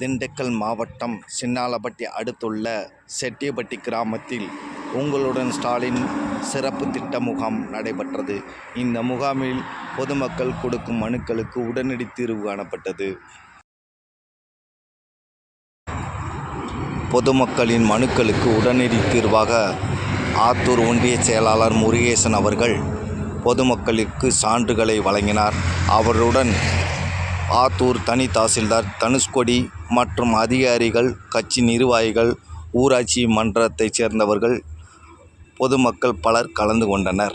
திண்டுக்கல் மாவட்டம் சின்னாலப்பட்டி அடுத்துள்ள செட்டியப்பட்டி கிராமத்தில் உங்களுடன் ஸ்டாலின் சிறப்பு திட்ட முகாம் நடைபெற்றது. இந்த முகாமில் பொதுமக்கள் கொடுக்கும் மனுக்களுக்கு உடனடி தீர்வு காணப்பட்டது. பொதுமக்களின் மனுக்களுக்கு உடனடி தீர்வாக ஆத்தூர் ஒன்றிய செயலாளர் முருகேசன் அவர்கள் பொதுமக்களுக்கு சான்றுகளை வழங்கினார். அவருடன் ஆத்தூர் தனி தாசில்தார் தனுஷ்கொடி மற்றும் அதிகாரிகள் கட்சி நிர்வாகிகள் ஊராட்சி மன்றத்தைச் சேர்ந்தவர்கள் பொதுமக்கள் பலர் கலந்து கொண்டனர்.